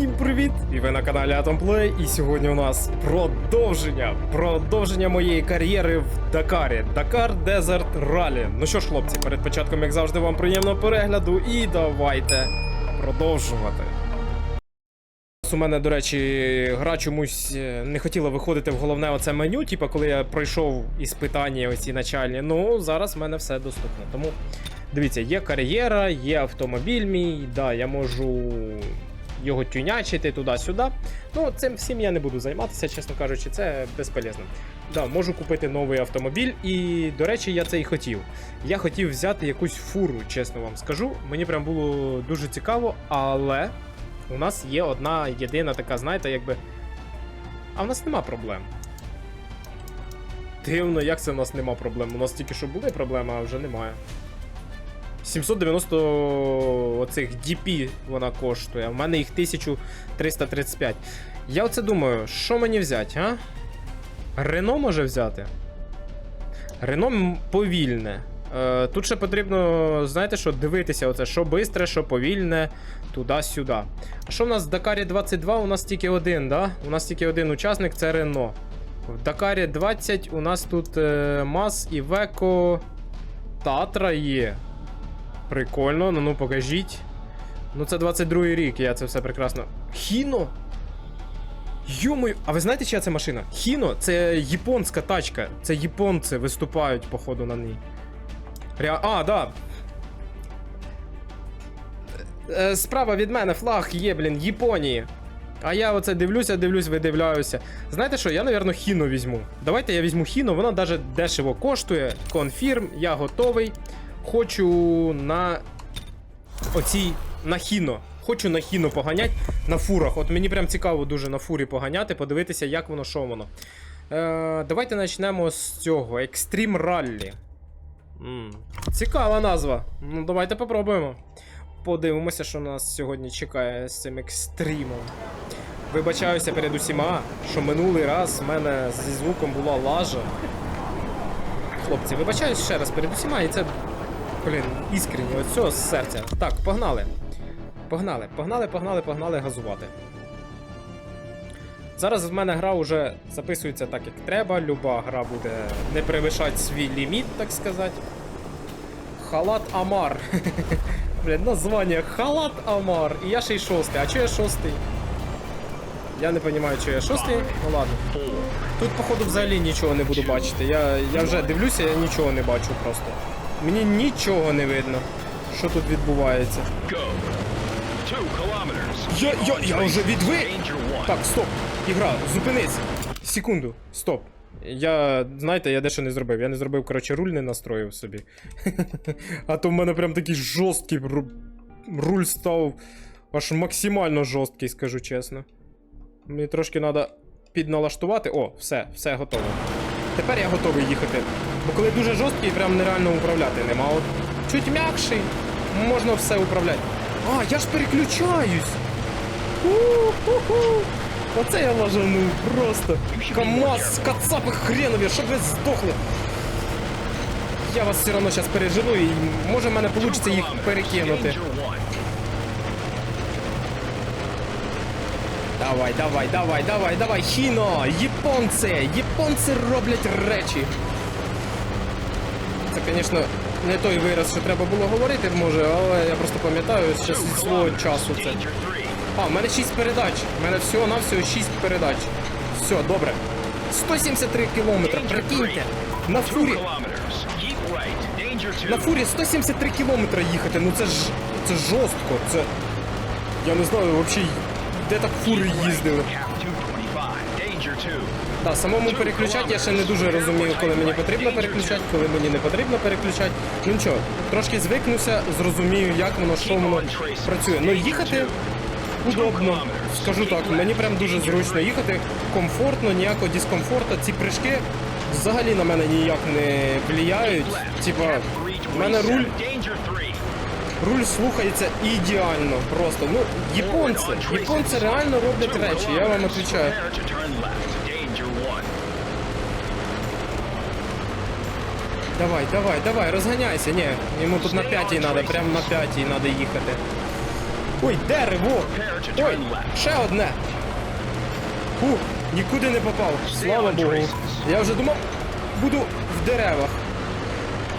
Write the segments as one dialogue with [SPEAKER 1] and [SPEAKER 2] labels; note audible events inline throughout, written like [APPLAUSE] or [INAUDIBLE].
[SPEAKER 1] Всім привіт! І ви на каналі Atom І сьогодні у нас продовження. Продовження моєї кар'єри в Дакарі. Дакар Desert Rally. Ну що ж, хлопці, перед початком, як завжди, вам приємного перегляду. І давайте продовжувати. У мене, до речі, гра чомусь е, не хотіла виходити в головне оце меню, типу, коли я пройшов іспитання оці начальні. Ну, зараз в мене все доступно. Тому дивіться, є кар'єра, є автомобіль мій, да, я можу його тюнячити туди-сюди. Ну, цим всім я не буду займатися, чесно кажучи, це безполезно. Да, можу купити новий автомобіль, і, до речі, я це і хотів. Я хотів взяти якусь фуру, чесно вам скажу. Мені прям було дуже цікаво, але у нас є одна єдина така, знаєте, якби. А в нас нема проблем. Дивно, як це в нас нема проблем? У нас тільки що були проблеми, а вже немає. 790 оцих DP вона коштує. У мене їх 1335. Я оце думаю, що мені взяти, а? Рено може взяти? Рено повільне. Е, тут ще потрібно, знаєте що, дивитися, оце, що бистре, що повільне, туди-сюди. А що в нас в Дакарі 22? У нас тільки один, да? У нас тільки один учасник це Рено. В Дакарі 20 у нас тут е, Мас, Івеко, Татра є. Прикольно, ну ну покажіть. Ну це 22 рік, я це все прекрасно. Хіно? Йомою, а ви знаєте, чия це машина? Хіно це японська тачка. Це японці виступають, походу, на ній. Ре... А, да. Е, Справа від мене флаг є, блін, Японії. А я оце дивлюся, дивлюсь, видивляюся. Знаєте що, я, напевно, хіно візьму. Давайте я візьму хіно, вона навіть дешево коштує. Конфірм, я готовий. Хочу на оцій на хіно. Хочу на хіно поганять на фурах. От мені прям цікаво дуже на фурі поганяти, подивитися, як воно, що воно. Е, давайте почнемо з цього. Extreme Rally. М, Цікава назва. Ну, давайте попробуємо. Подивимося, що нас сьогодні чекає з цим екстримом. Вибачаюся перед усіма, що минулий раз в мене зі звуком була лажа. Хлопці, вибачаюсь ще раз перед усіма, і це, блін, іскренні, от цього з серця. Так, погнали. Погнали, погнали, погнали, погнали газувати. Зараз в мене гра вже записується так, як треба. Люба гра буде не перевищати свій ліміт, так сказати. Халат Амар. [LAUGHS] Блін, названня Халат Амар. І я ще й шостий. А чого я шостий? Я не розумію, що я шостий. Ну ладно. Тут, походу, взагалі нічого не буду бачити. Я, я вже дивлюся, я нічого не бачу просто. Мені нічого не видно, що тут відбувається. Я, я, я вже відви... Так, стоп. Ігра, зупинись. Секунду, стоп. Я, знаєте, я дещо не зробив. Я не зробив, коротше, руль не настроїв собі. [LAUGHS] А то в мене прям такий жорсткий руль став аж максимально жорсткий, скажу чесно. Мені трошки треба підналаштувати. О, все, все готово. Тепер я готовий їхати. Бо коли дуже жорсткий, прям нереально управляти нема. От чуть м'якший, можна все управляти. А, я ж переключаюсь! У-ху-ху. Оце я лажану просто. КамАЗ, кацапи хренові, щоб ви здохли. Я вас все одно зараз пережену і може в мене вийде їх перекинути. Давай, давай, давай, давай, давай, хіно! Японці! Японці роблять речі. Це, звісно, не той вираз, що треба було говорити, може, але я просто пам'ятаю ще зі свого часу це. А, в мене 6 передач. У мене всього на всього 6 передач. Все, добре. 173 кілометри, прикиньте. На фурі. На фурі 173 кілометри їхати. Ну це ж це жорстко. Це. Я не знаю взагалі, де так фури їздили. Так, самому переключати я ще не дуже розумію, коли мені потрібно переключати, коли мені не потрібно переключати. Ну нічого, трошки звикнуся, зрозумію, як воно, що воно працює. Ну їхати удобно, скажу так, мені прям дуже зручно їхати, комфортно, ніякого дискомфорту. Ці прыжки взагалі на мене ніяк не впливають. Типа, в мене руль, руль слухається ідеально просто. Ну, японці, японці реально роблять речі, я вам відповідаю.
[SPEAKER 2] Prepare to turn left. Danger one.
[SPEAKER 1] Давай, давай, давай, розганяйся. Ні, йому тут на п'ятій треба, прямо на п'ятій треба їхати. Ой, дерево! Ой, ще одне! Фух, нікуди не попав. Слава Богу. Я вже думав, буду в деревах.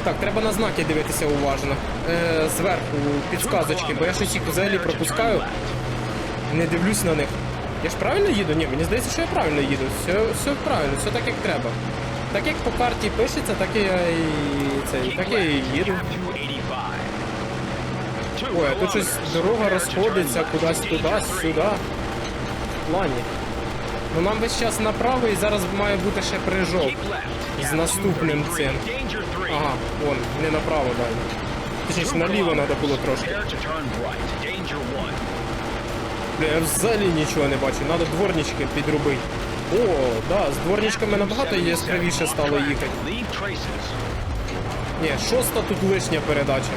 [SPEAKER 1] Так, треба на знаки дивитися уважно. Е, зверху підсказочки, бо я щось їх взагалі пропускаю, не дивлюсь на них. Я ж правильно їду? Ні, мені здається, що я правильно їду. Все, все правильно, все так як треба. Так як по карті пишеться, так я і це, так і їду. Ой, а тут щось дорога розходиться кудись туди, сюди. В плані. Ну нам весь час направо і зараз має бути ще прижок.
[SPEAKER 2] З наступним цим.
[SPEAKER 1] Ага, вон, не направо далі. Точніше, наліво треба було трошки. Бля, я взагалі нічого не бачу, треба дворнички підробити. О, да, з дворничками набагато яскравіше стало їхати. Ні, шоста тут лишня передача.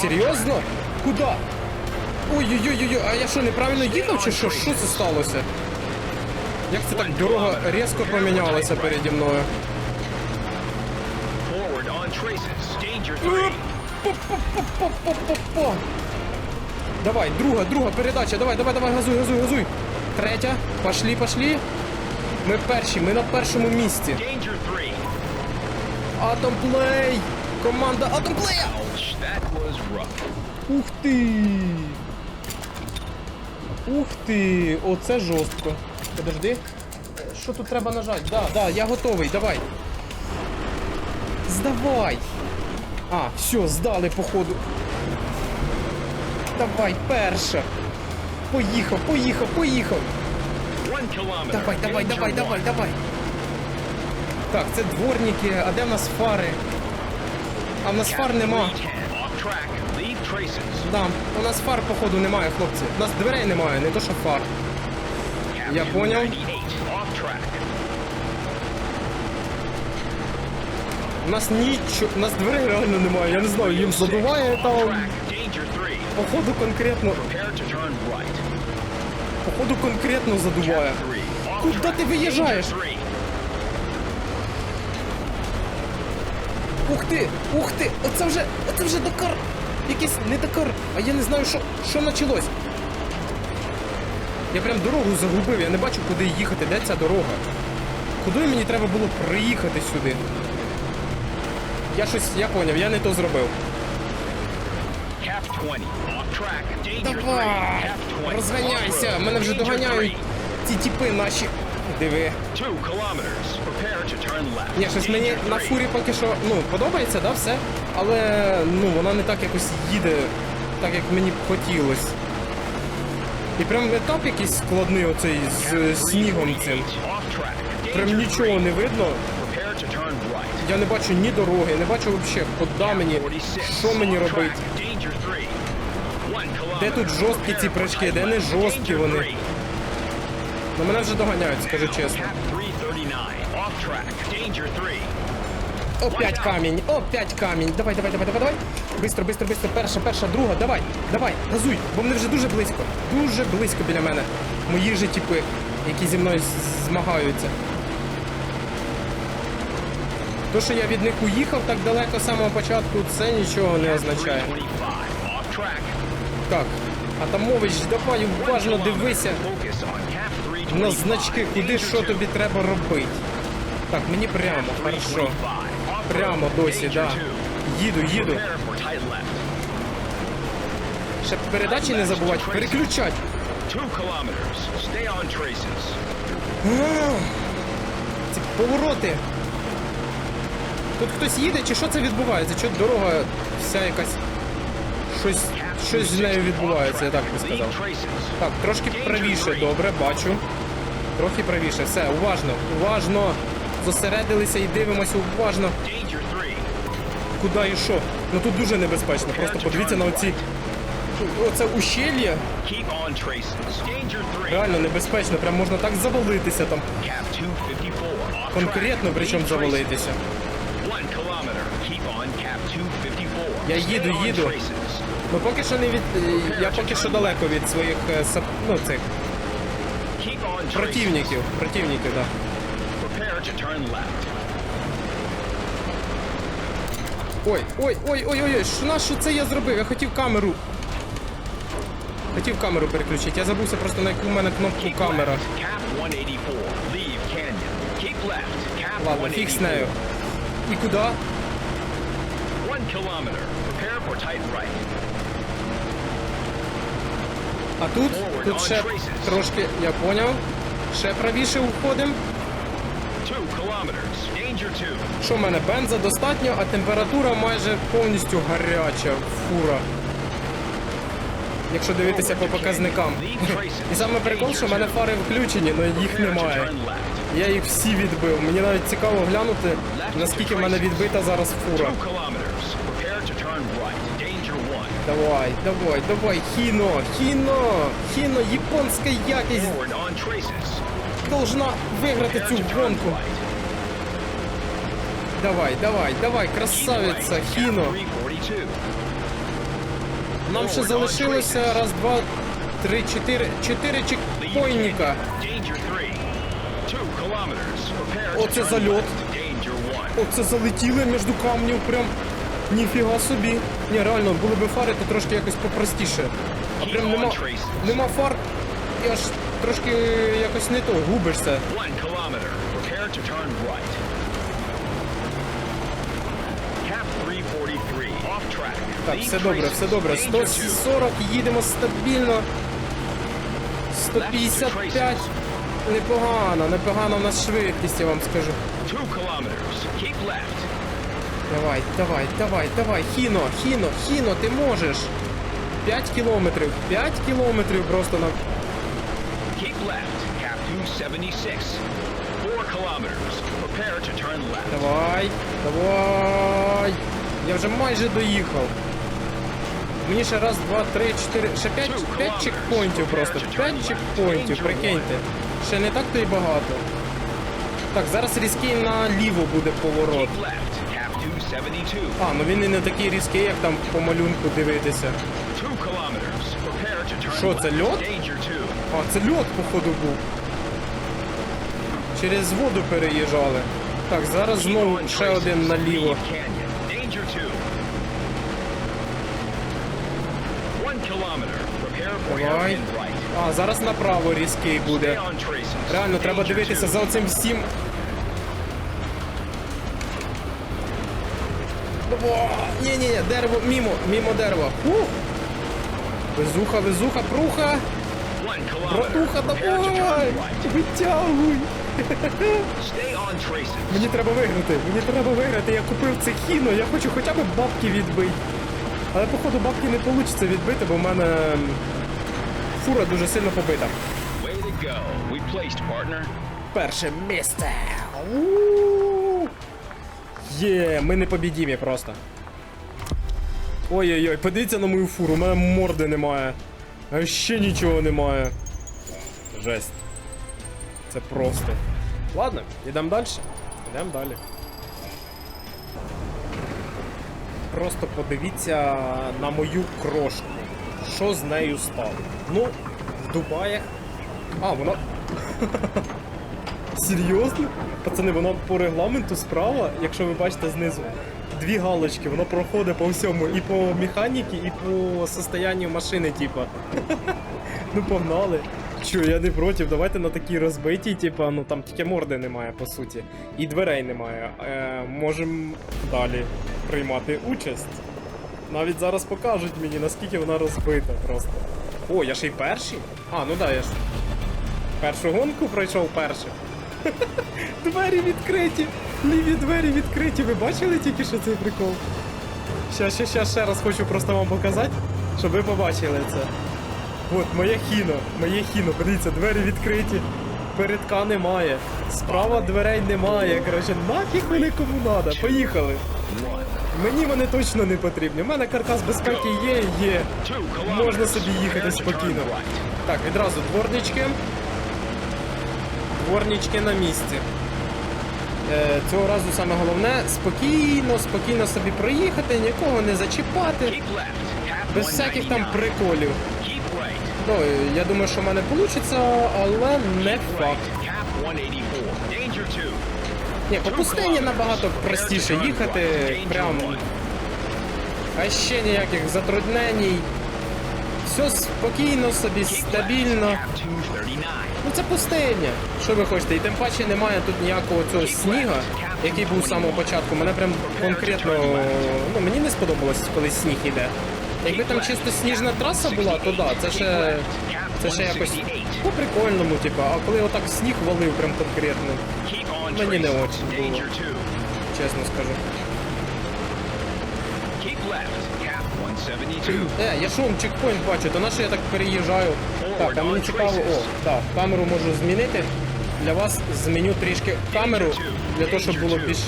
[SPEAKER 1] Серйозно? Куди? Ой-ой-ой, а я що, неправильно їхав чи що? Що це сталося? Як це так дорога різко помінялася переді мною? Давай, друга, друга передача, давай, давай, давай, газуй, газуй, газуй. Третя, пошли, пошли. Ми перші, ми на першому місці. Атомплей! Команда Атомплея! Ух ти! Ух ти! Оце жорстко. Подожди. Що тут треба нажати? Да, да, я готовий, давай. Здавай! А, все, здали, походу. Давай, перша. Поїхав, поїхав, поїхав. Давай, давай, давай, давай, давай. Так, це дворники, а де в нас фари? А в нас фар нема. Да, у нас фар, походу, немає, хлопці. У нас дверей немає, не то що фар. Я понял. У нас нічого, у нас дверей реально немає, я не знаю, їм задуває там. Походу конкретно, походу конкретно задуває. Куда ти виїжджаєш? Ух ти! Ух ти! Оце вже, оце вже Дакар! Якийсь не Дакар, а я не знаю, що, що почалось. Я прям дорогу загубив, я не бачу, куди їхати, де ця дорога. Куди мені треба було приїхати сюди? Я щось, я поняв, я не то зробив. Давай! Розганяйся! Мене вже доганяють ці тіпи наші. Диви. Ні, щось мені на фурі поки що ну, подобається, да, все. Але ну, вона не так якось їде, так як мені б хотілося. І прям етап якийсь складний оцей з снігом цим. Прям нічого не видно. Я не бачу ні дороги, не бачу взагалі, куди мені, що мені робити. Де тут жорсткі ці прыжки, де не жорсткі вони. Ну мене вже доганяють, скажу чесно. Опять камінь, опять камінь. Давай, давай, давай, давай, давай. Бистро, бистро, бистро. Перша, перша, друга. Давай, давай, газуй, бо вони вже дуже близько. Дуже близько біля мене. Мої же тіпи, які зі мною змагаються. То, що я від них уїхав так далеко з самого початку, це нічого не означає. Так, Атамович, давай уважно дивися на значки, куди що тобі треба робити. Так, мені прямо, хорошо. Прямо досі, да. Їду, їду. Ще передачі не забувати, переключать. Ці повороти. Тут хтось їде, чи що це відбувається? Чого дорога вся якась. Щось, щось з нею відбувається, я так би сказав. Так, трошки правіше, добре, бачу. Трохи правіше, все, уважно, уважно. Зосередилися і дивимося уважно, куди і що. Ну тут дуже небезпечно. Просто подивіться на оці. Оце ущельє. Реально небезпечно, прям можна так завалитися там. Конкретно причому завалитися. Я їду, їду. Ну поки що не від. Я поки що далеко від своїх е, ну, цих противників. Противників, так. Да. Ой, ой, ой, ой, ой, ой, що на що це я зробив? Я хотів камеру. Хотів камеру переключити, я забувся просто на яку в мене кнопку камера.
[SPEAKER 2] left, Cap 184. Leave canyon. Keep left. Cap
[SPEAKER 1] Ладно, фіг з нею. І куди?
[SPEAKER 2] One kilometer. Prepare for tight right.
[SPEAKER 1] А тут, тут ще трошки, я поняв. Ще правіше уходимо. Що в мене бенза достатньо, а температура майже повністю гаряча фура. Якщо дивитися по показникам. І саме прикол, що в мене фари включені, але їх немає. Я їх всі відбив. Мені навіть цікаво глянути, наскільки в мене відбита зараз фура. Давай, давай, давай, хіно, хіно, хіно, японська якість должна виграти цю гонку. Давай, давай, давай,
[SPEAKER 2] Keep
[SPEAKER 1] красавиця, хіно. Нам ще залишилося раз, два, три, чотири, чотири.
[SPEAKER 2] Prepare to
[SPEAKER 1] Оце зальот. Оце залетіли між камнів, прям ніфіга собі. Ні, реально, були б фари, то трошки якось попростіше. А прям нема, нема фар, і аж трошки якось не то, губишся.
[SPEAKER 2] One kilometer. Prepare to turn right. Cap 343. Off track.
[SPEAKER 1] Так, все добре, все добре.
[SPEAKER 2] Danger
[SPEAKER 1] 140, їдемо стабільно. 155. Непогано, непогано в нас швидкість, я вам скажу.
[SPEAKER 2] Two kilometers. Keep left.
[SPEAKER 1] Давай, давай, давай, давай, Хіно, Хіно, Хіно, ти можеш. 5 кілометрів, 5 кілометрів просто на.
[SPEAKER 2] Keep left. Cap 276. Four kilometers. Prepare to turn left.
[SPEAKER 1] Давай, давай. Я вже майже доїхав. Мені ще раз, два, три, чотири. Ще п'ять, п'ять чекпоінтів просто. П'ять чекпоінтів, прикиньте. Ще не так то й багато. Так, зараз різкий наліво буде поворот.
[SPEAKER 2] Keep left. Cap 272.
[SPEAKER 1] А, ну він і не такий різкий, як там по малюнку дивитися. Що, це льод? А, це льот, походу, був. Через воду переїжджали. Так, зараз знову ще один наліво. Давай. А, зараз направо різкий буде. Реально, треба дивитися за оцим всім. Ні, ні, ні, дерево, мімо, мімо дерева. Фух. Везуха, везуха, пруха. Братуха, давай! Витягуй! Мені треба виграти, мені треба виграти. Я купив це хіно, я хочу хоча б бабки відбити. Але походу бабки не вийде відбити, бо в мене фура дуже сильно побита. Перше місце. Є, ми не побідімі просто. Ой-ой-ой, подивіться на мою фуру, у мене морди немає. А ще нічого немає. Жесть. Це просто. Ладно, йдемо далі. Йдемо далі. Просто подивіться на мою крошку. Що з нею стало? Ну, в Дубаях. А, вона. [LAUGHS] Серйозно? Пацани, вона по регламенту справа, якщо ви бачите знизу, дві галочки, воно проходить по всьому, і по механіки, і по состоянню машини, типа. [LAUGHS] Ну погнали. Що, я не проти, давайте на такій розбитій, типа, ну там тільки морди немає, по суті. І дверей немає. Е, Можемо далі приймати участь. Навіть зараз покажуть мені, наскільки вона розбита просто. О, я ще й перший? А, ну да, я ж. Першу гонку пройшов першим. [LAUGHS] Двері відкриті! Ліві двері відкриті. Ви бачили тільки що цей прикол? Щас, щас, щас ще раз хочу просто вам показати, щоб ви побачили це. От, моє хіно, моє хіно, подивіться, двері відкриті. Передка немає. Справа дверей немає. Коротше, нафіг вони кому надо. Поїхали. Мені вони точно не потрібні. У мене каркас безпеки є, є. Можна собі їхати спокійно. Так, відразу дворнички. Дворнички на місці. Е, цього разу саме головне спокійно, спокійно собі проїхати, нікого не зачіпати, без всяких там приколів. Ну, я думаю, що в мене вийде, але не факт.
[SPEAKER 2] right. Cap 184. Danger two.
[SPEAKER 1] Ні, по пустині набагато простіше їхати, прям. А ще ніяких затруднень. Все спокійно собі, стабільно.
[SPEAKER 2] Cap 239.
[SPEAKER 1] Ну це пустиня. Що ви хочете? І тим паче немає тут ніякого цього сніга, який був з самого початку. Мене прям конкретно. Ну мені не сподобалось, коли сніг іде. Якби там чисто сніжна траса була, то да, це ще. Це ще якось по прикольному, типа, а коли отак сніг валив прям конкретно, Мені не очень було. Чесно скажу. Е, я шум, чекпоінт бачу, то на що я так переїжджаю? Так, а мені цікаво, о, так, камеру можу змінити. Для вас зміню трішки камеру, для того, щоб було більш.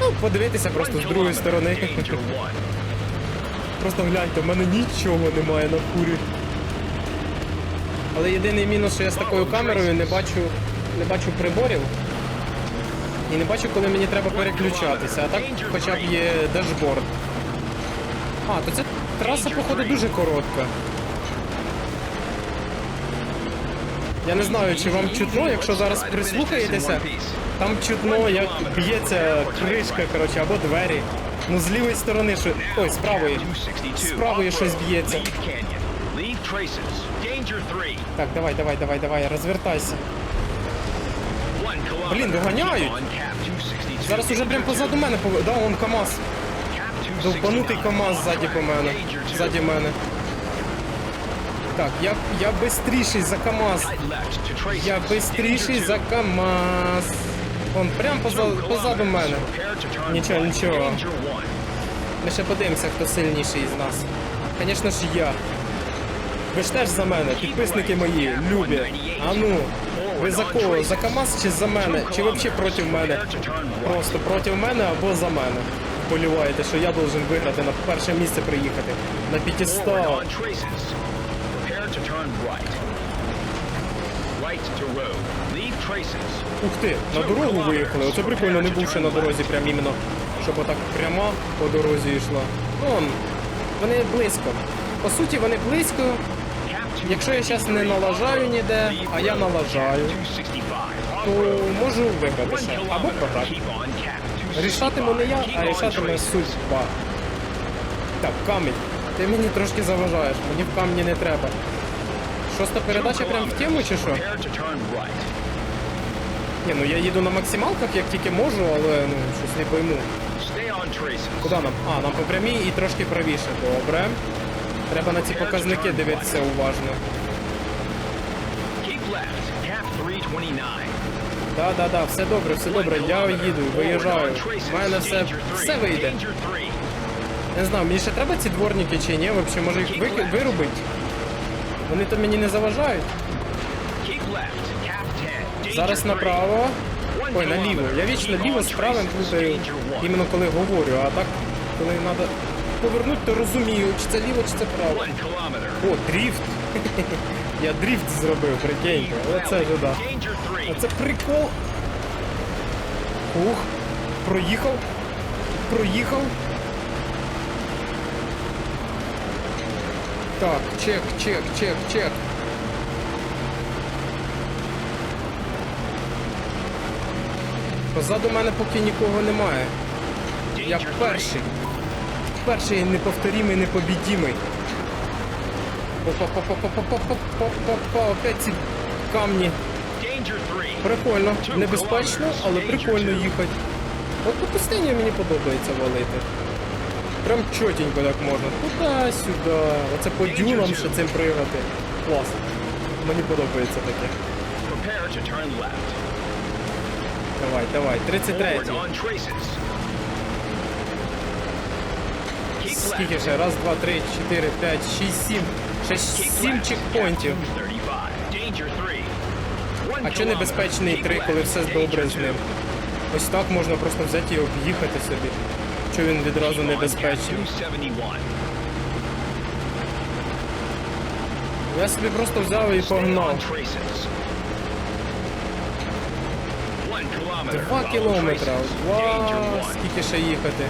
[SPEAKER 1] Ну, подивитися просто з другої сторони. [LAUGHS] Просто гляньте, в мене нічого немає на фурі. Але єдиний мінус, що я з такою камерою не бачу, не бачу приборів. І не бачу, коли мені треба переключатися. А так хоча б є дашборд. А, то ця траса, походу, дуже коротка. Я не знаю, чи вам чутно, якщо зараз прислухаєтеся, там чутно, як б'ється кришка, коротше, або двері. Ну, з лівої сторони, що. Ой, з правої. З правої щось б'ється.
[SPEAKER 2] Leave traces. Danger 3.
[SPEAKER 1] Так, давай, давай, давай, давай, розвертайся. Блін, доганяють.
[SPEAKER 2] Keep on Cap 262.
[SPEAKER 1] Зараз уже прям позаду мене пов... Да, он КАМАЗ.
[SPEAKER 2] Cap 269.
[SPEAKER 1] Довбанутий КАМАЗ ззаді по мене. Ззаді мене. Так, я, я бистріший за КАМАЗ. Я бистріший за КАМАЗ. Он прям поза,
[SPEAKER 2] Two
[SPEAKER 1] позаду мене. Нічого, нічого. Ми ще подивимося, хто сильніший із нас. Звісно ж я. Ви ж теж за мене, підписники мої, любі. А ну, ви за кого? За КАМАЗ чи за мене? Чи взагалі проти мене? Просто проти мене або за мене. Боліваєте, що я должен виграти на перше місце приїхати. На 500.
[SPEAKER 2] Forward on traces. Prepare to turn right. Right to road. Leave traces.
[SPEAKER 1] Ух ти, на дорогу виїхали. Оце прикольно, не бувши на дорозі прям іменно, щоб отак прямо по дорозі йшла. Вон, вони близько. По суті, вони близько.
[SPEAKER 2] Cap 2
[SPEAKER 1] Якщо я зараз не налажаю ніде, а я налажаю, то можу виграти ще. Або програти.
[SPEAKER 2] Keep on cap 265.
[SPEAKER 1] Рішатиму не я, а рішатиме судьба. Так, камінь. Ти мені трошки заважаєш, мені в камні не треба. Шоста передача прям в тему чи що? Ні, ну я їду на максималках, як тільки можу, але ну щось не пойму. Куди нам? А, нам по прямій і трошки правіше. Добре. Треба на ці показники дивитися уважно. Да, да, да, все добре, все добре. Я їду, виїжджаю. У мене все, все вийде. Не знаю, мені ще треба ці дворники чи ні, взагалі, може їх вики- вирубить? Вони то мені не заважають.
[SPEAKER 2] Keep left. Cap 10. Danger
[SPEAKER 1] Зараз направо. Ой, наліво. Я вічно ліво з правим плутаю, іменно коли говорю, а так, коли треба повернути, то розумію, чи це ліво, чи це право. О, дріфт. [LAUGHS] Я дріфт зробив, прикиньте. Оце ж да.
[SPEAKER 2] 3.
[SPEAKER 1] Оце прикол. Ух, проїхав. Проїхав. Так, чек, чек, чек, чек. Позаду мене поки нікого немає. Я перший. Перший неповторімий, непобідімий. Опа-па-па-па-па-па-па-па-па, опять ці камні.
[SPEAKER 2] Danger 3.
[SPEAKER 1] Прикольно, небезпечно, але прикольно їхати. От по пустині мені подобається валити. Прям чотенько так можна. Туди-сюди. Оце по дюнам ще цим пригати. Клас. Мені подобається таке. Давай, давай. 33.
[SPEAKER 2] Forward on traces. Keep
[SPEAKER 1] Скільки ще? Раз, два, три, чотири, п'ять, шість, сім. Ще сім чекпоінтів. А чи небезпечний три, коли все добре з ним? Ось так можна просто взяти і об'їхати собі. Що він відразу небезпечний. Я собі просто взяв і погнав. Два кілометра. Вау, скільки ще їхати.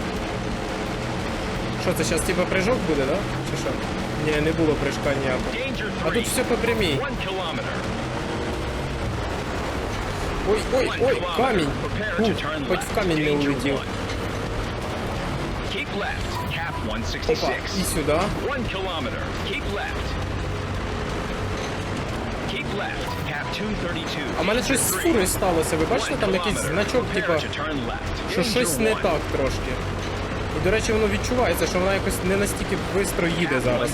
[SPEAKER 1] Що це зараз типа прыжок буде, да? Чи що? Ні, не було прыжка ніякого. А тут все по прямій. Ой, ой, ой, камінь. Ух, хоч в камінь не
[SPEAKER 2] left.
[SPEAKER 1] Опа,
[SPEAKER 2] 166.
[SPEAKER 1] і сюди.
[SPEAKER 2] One kilometer. Keep left. left, cap 232.
[SPEAKER 1] А мене щось з фурою сталося. Ви бачите, там якийсь значок, типа, що щось не так трошки. І, до речі, воно відчувається, що вона якось не настільки швидко їде зараз.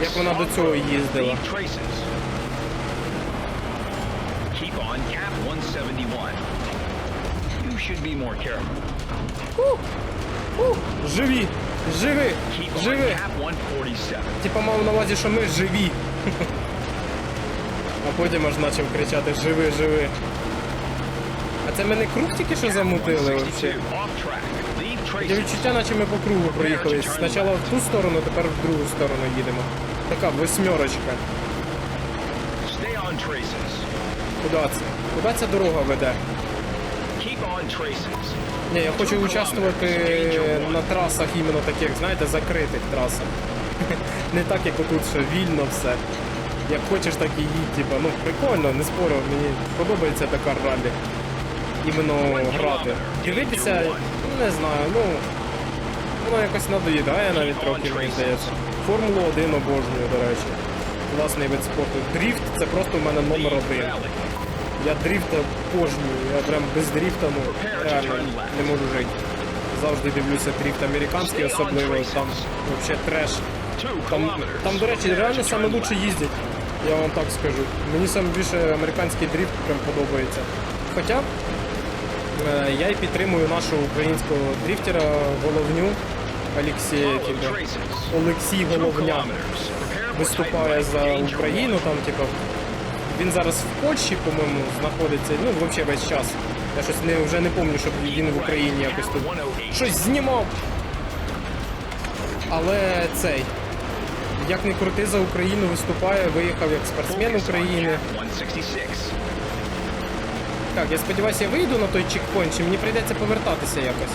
[SPEAKER 1] як вона до цього їздила.
[SPEAKER 2] On cap 171. You should be more careful.
[SPEAKER 1] Ух, живі! Живи!
[SPEAKER 2] Keep on
[SPEAKER 1] Живи!
[SPEAKER 2] cap 147.
[SPEAKER 1] Типа мав на увазі, що ми живі. [LAUGHS] А потім аж почав кричати Живи, живи. А це ми не круг тільки що замутили
[SPEAKER 2] 162. Off track. Leave
[SPEAKER 1] Таке
[SPEAKER 2] traces.
[SPEAKER 1] відчуття, наче ми по кругу проїхали. Спочатку в ту сторону, тепер в другу сторону їдемо. Така восьмерочка.
[SPEAKER 2] Stay on traces.
[SPEAKER 1] Куди це? Куди ця дорога веде? Ні, я хочу участвувати на трасах іменно таких, знаєте, закритих трасах. [LAUGHS] Не так, як отут, що вільно все. Як хочеш, так і їдь. Типа, ну прикольно, не спорю, мені подобається Dakar раллі. Іменно грати. Дивитися, не знаю, ну. Воно якось надоїдає навіть трохи, мені здається. Формулу 1 обожнюю, до речі. Класний вид спорту. Дріфт це просто в мене номер один. Я дрифта обожнюю, я прям без дрифта, ну, реально не можу жити. Завжди дивлюся дрифт американський, особливо там взагалі треш. Там, там, до речі, реально саме лучше їздять. Я вам так скажу. Мені саме більше американський дрифт прям подобається. Хоча е, я і підтримую нашого українського дрифтера головню Олексія Олексій Головня виступає за Україну, там, типу, він зараз в Польщі, по-моєму, знаходиться, ну, взагалі весь час. Я щось не, вже не пам'ятаю, щоб він в Україні якось тут щось знімав. Але цей, як не крути за Україну, виступає, виїхав як спортсмен України. Так, я сподіваюся, я вийду на той чекпоінт, чи мені прийдеться повертатися якось.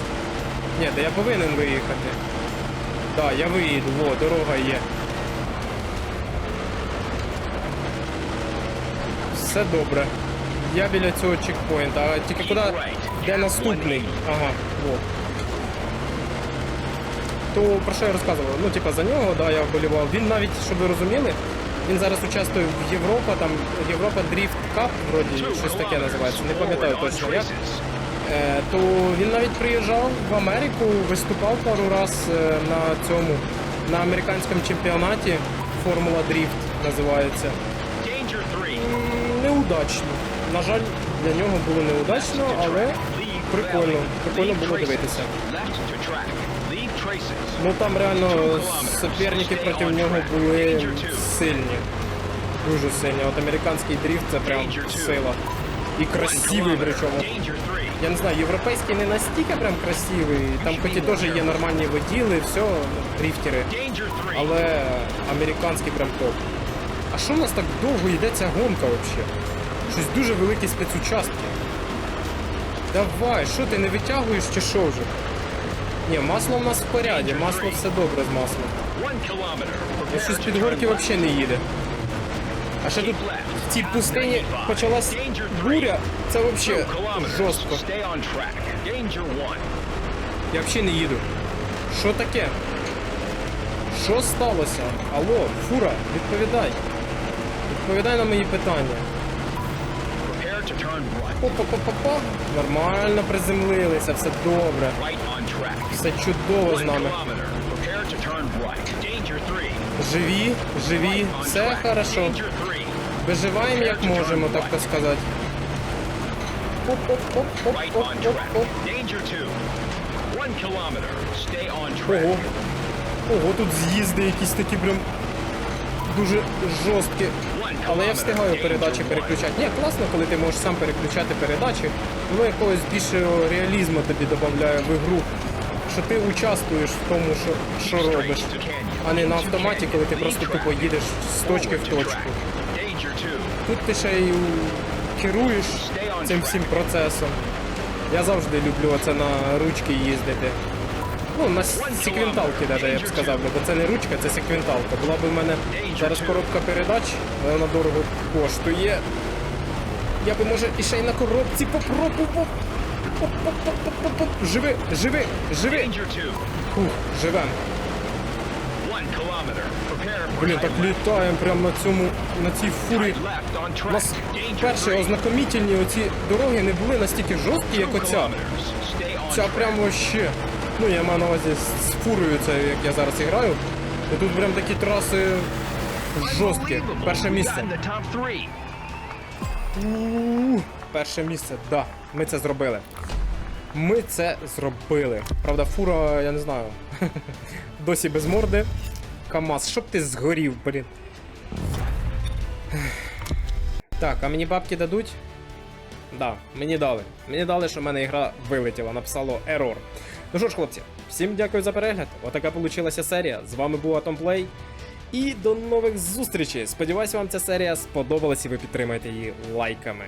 [SPEAKER 1] Ні, де я повинен виїхати. Так, да, я виїду, во, дорога є. Все добре. Я біля цього чекпоінта, а тільки куди. Де наступний? Ага, во. То про що я розказував? Ну, типа, за нього, да, я вболівав. Він навіть, щоб ви розуміли, він зараз участвує в Європа, там Європа Дріфт Кап, вроді щось таке називається, не пам'ятаю точно як. Е, то він навіть приїжджав в Америку, виступав пару раз е, на цьому, на американському чемпіонаті Формула Дріфт називається.
[SPEAKER 2] Danger 3.
[SPEAKER 1] М, Неудачно. На жаль, для нього було неудачно, але прикольно, прикольно було дивитися. Ну там реально суперники проти нього були сильні. Дуже сильні. От американський дріфт це прям сила. І красивий причому.
[SPEAKER 2] Danger 3.
[SPEAKER 1] Я не знаю, європейський не настільки прям красивий. Там хоч і теж є нормальні воділи, все, ну, дріфтери. Але американський прям топ. А що у нас так довго йде ця гонка взагалі? Щось дуже великі спецучастки. Давай, що ти не витягуєш чи що вже? Ні, масло в нас в поряді, масло все добре з маслом. Ну щось під горки взагалі не їде. А ще тут в цій пустині почалась буря. Це взагалі жорстко.
[SPEAKER 2] Stay on track. Danger 1.
[SPEAKER 1] Я взагалі не їду. Що таке? Що сталося? Алло, фура, відповідай. Відповідай на мої питання. Па-па-па-па. Нормально приземлилися, все добре. Все чудово з нами.
[SPEAKER 2] kilometer. Prepare to turn right. Danger 3.
[SPEAKER 1] Живі, живі, все хорошо. Виживаємо як можемо, так то сказати.
[SPEAKER 2] Right on
[SPEAKER 1] Оп-оп-оп-оп-оп-оп.
[SPEAKER 2] track. Danger 2. One kilometer. Stay on track.
[SPEAKER 1] Ого. Ого, тут з'їзди якісь такі прям дуже жорсткі. Але я встигаю передачі переключати. Ні, класно, коли ти можеш сам переключати передачі. Воно якогось більшого реалізму тобі додає в ігру. Що ти участвуєш в тому, що, що робиш. А не на автоматі, коли ти просто тупо їдеш з точки в точку. Тут ти ще й керуєш цим всім процесом. Я завжди люблю оце на ручки їздити. Ну, на секвенталки навіть я б сказав, бо це не ручка, це секвенталка. Була б у мене зараз коробка передач, але вона дорого коштує. Я би може і ще й на коробці попробував. Живи, живи, живи.
[SPEAKER 2] Danger 2.
[SPEAKER 1] Фух, живем. Блін, так літаємо прямо на цьому, на цій фурі. У нас перші ознакомітельні оці дороги не були настільки жорсткі, як оця. Ця прямо ще. Ну, я маю на увазі з фурою, це як я зараз граю. І тут прям такі траси жорсткі. Перше місце.
[SPEAKER 2] got in the top three.
[SPEAKER 1] У, Перше місце, да. Ми це зробили. Ми це зробили. Правда, фура, я не знаю. [LAUGHS] Досі без морди. КамАЗ, щоб ти згорів, блін. Так, а мені бабки дадуть? Да, мені дали. Мені дали, що в мене ігра вилетіла, написало error. Ну що ж, хлопці, всім дякую за перегляд. Отака получилася серія. З вами був Атомплей. І до нових зустрічей. Сподіваюсь, вам ця серія сподобалась і ви підтримаєте її лайками.